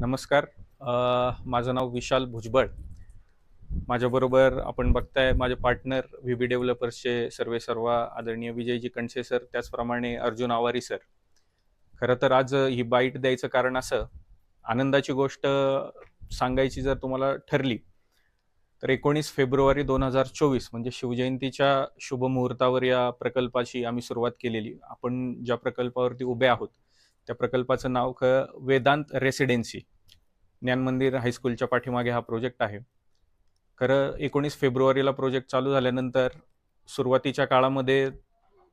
नमस्कार. माझं नाव विशाल भुजबळ. माझ्याबरोबर आपण बघताय माझे पार्टनर व्ही बी डेव्हलपर्सचे सर्वे सर्वा आदरणीय विजयजी कणसे सर त्याचप्रमाणे अर्जुन आवारी सर खरं तर आज ही बाईट द्यायचं कारण असं आनंदाची गोष्ट सांगायची जर तुम्हाला ठरली तर एकोणीस फेब्रुवारी दोन हजार चोवीस म्हणजे शिवजयंतीच्या शुभमुहूर्तावर या प्रकल्पाची आम्ही सुरुवात केलेली. आपण ज्या प्रकल्पावरती उभे आहोत त्या प्रकल्पाचं नाव वेदांत रेसिडेन्सी. ज्ञान मंदिर हायस्कूलच्या पाठीमागे हा प्रोजेक्ट आहे. खरं एकोणीस फेब्रुवारीला प्रोजेक्ट चालू झाल्यानंतर सुरुवातीच्या काळामध्ये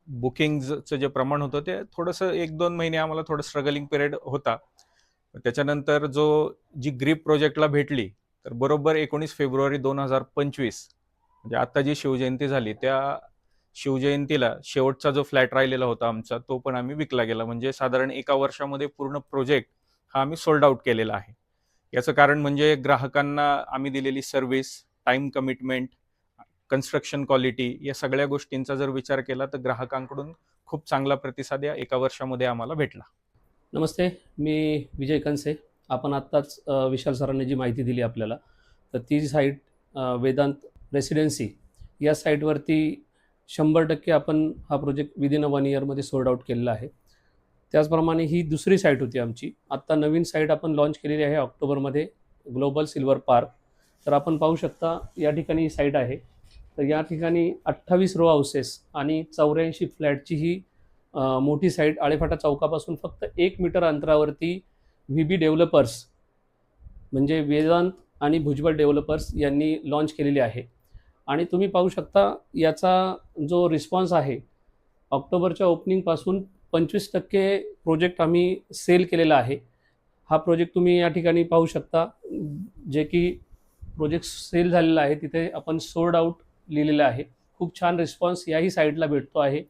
बुकिंगचं जे प्रमाण होतं ते थोडंसं एक दोन महिने आम्हाला थोडं स्ट्रगलिंग पिरियड होता. त्याच्यानंतर जो जी ग्रीप प्रोजेक्टला भेटली तर बरोबर एकोणीस फेब्रुवारी दोन हजार पंचवीस म्हणजे आत्ता जी शिवजयंती झाली त्या शिवजयंतीला शेवटचा जो फ्लॅट राहिलेला होता आमचा तो पण आम्ही विकला गेला. म्हणजे साधारण एका वर्षामध्ये पूर्ण प्रोजेक्ट हा आम्ही सोल्ड आउट केलेला आहे. याचं कारण म्हणजे ग्राहकांना आम्ही दिलेली service time commitment construction quality या सगळ्या गोष्टींचा जर विचार केला तर ग्राहकांकडून खूप चांगला प्रतिसाद या एका वर्षामध्ये आम्हाला भेटला. नमस्ते मी विजय कनसे. आपण आत्ताच विशाल सरांनी जी माहिती दिली आपल्याला तर ती साईट वेदांत रेसिडेन्सी या साईटवरती शंभर टक्के आपण हा प्रोजेक्ट विदिन अ वन इयरमध्ये सोल्ड आउट केलेला आहे. त्याचप्रमाणे ही दुसरी साईट होती आमची. आत्ता नवीन साईट आपण लॉन्च केलेली आहे ऑक्टोबरमध्ये ग्लोबल सिल्वर पार्क तर आपण पाहू शकता या ठिकाणी ही साईट आहे. तर या ठिकाणी अठ्ठावीस रो हाऊसेस आणि चौऱ्याऐंशी फ्लॅटची ही मोठी साईट आळेफाटा चौकापासून फक्त एक मीटर अंतरावरती व्ही बी डेव्हलपर्स म्हणजे वेदांत आणि भुजबळ डेव्हलपर्स यांनी लॉन्च केलेली आहे. आणि तुम्ही पाहू शकता याचा जो रिस्पॉन्स आहे ऑक्टोबरच्या ओपनिंगपासून पंचवीस टक्के प्रोजेक्ट आम्ही सेल केलेला आहे. हा प्रोजेक्ट तुम्ही या ठिकाणी पाहू शकता. जे की प्रोजेक्ट सेल झालेला आहे तिथे आपण सोल्ड आउट लिहिलेलं आहे. खूप छान रिस्पॉन्स याही साईडला भेटतो आहे.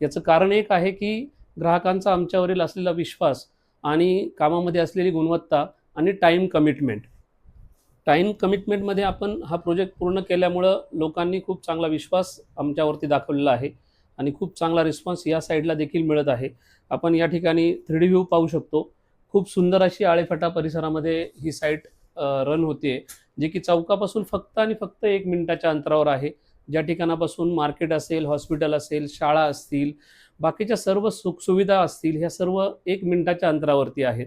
याचं कारण एक आहे की ग्राहकांचा आमच्यावरील असलेला विश्वास आणि कामामध्ये असलेली गुणवत्ता आणि टाईम कमिटमेंट टाईम कमिटमेंटमध्ये आपण हा प्रोजेक्ट पूर्ण केल्यामुळं लोकांनी खूप चांगला विश्वास आमच्यावरती दाखवलेला आहे. आणि खूप चांगला रिस्पॉन्स या साईडला देखील मिळत आहे. आपण या ठिकाणी थ्री डी व्ह्यू पाहू शकतो. खूप सुंदर अशी आळेफाटा परिसरामध्ये ही साईट रन होते जे की चौकापासून फक्त आणि फक्त एक मिनिटाच्या अंतरावर आहे. ज्या ठिकाणापासून मार्केट असेल हॉस्पिटल असेल शाळा असतील बाकीच्या सर्व सुखसुविधा असतील ह्या सर्व एक मिनिटाच्या अंतरावरती आहेत.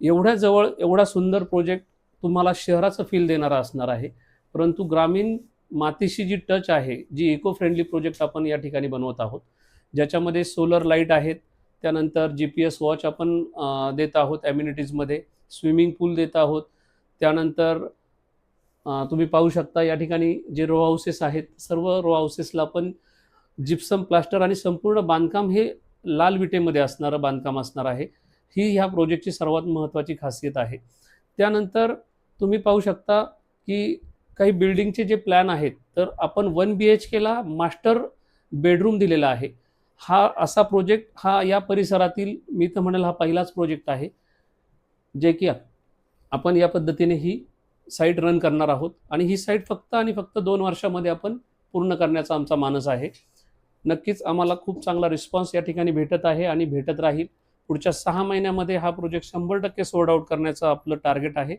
एवढ्या जवळ एवढा सुंदर प्रोजेक्ट तुम्हाला शहराचं फील देणारा असणार आहे. परंतु ग्रामीण मातीशी जी टच आहे जी इको फ्रेंडली प्रोजेक्ट आपण या ठिकाणी बनवत आहोत ज्याच्यामध्ये सोलर लाइट आहेत त्यानंतर जी पी एस वॉच आपण देत आहोत ॲम्युनिटीजमध्ये स्विमिंग पूल देत आहोत त्यानंतर तुम्ही पाहू शकता या ठिकाणी जे रो हाऊसेस आहेत सर्व रो हाऊसेसला आपण जिप्सम प्लास्टर आणि संपूर्ण बांधकाम हे लाल विटेमध्ये असणारं बांधकाम असणार आहे. ही ह्या प्रोजेक्टची सर्वात महत्त्वाची खासियत आहे. त्यानंतर तुम्ही पाहू शकता की काही बिल्डिंगचे जे प्लॅन आहेत तर आपण वन बी एच केला मास्टर बेडरूम दिलेला आहे. हा असा प्रोजेक्ट हा या परिसरातील मी तर म्हणेल हा पहिलाच प्रोजेक्ट आहे जे की आपण या पद्धतीने ही साईट रन करणार आहोत. आणि ही साईट फक्त आणि फक्त दोन वर्षामध्ये आपण पूर्ण करण्याचा आमचा मानस आहे. नक्कीच आम्हाला खूप चांगला रिस्पॉन्स या ठिकाणी भेटत आहे आणि भेटत राहील. पुढच्या सहा महिन्यामध्ये हा प्रोजेक्ट शंभर टक्के सोल्ड आउट करण्याचं आपलं टार्गेट आहे.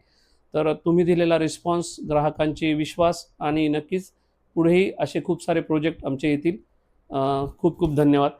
तर तुम्ही दिलेला रिस्पॉन्स ग्राहकांची विश्वास आणि नक्कीच पुढेही असे खूप सारे प्रोजेक्ट आमचे येतील. खूप खूप धन्यवाद.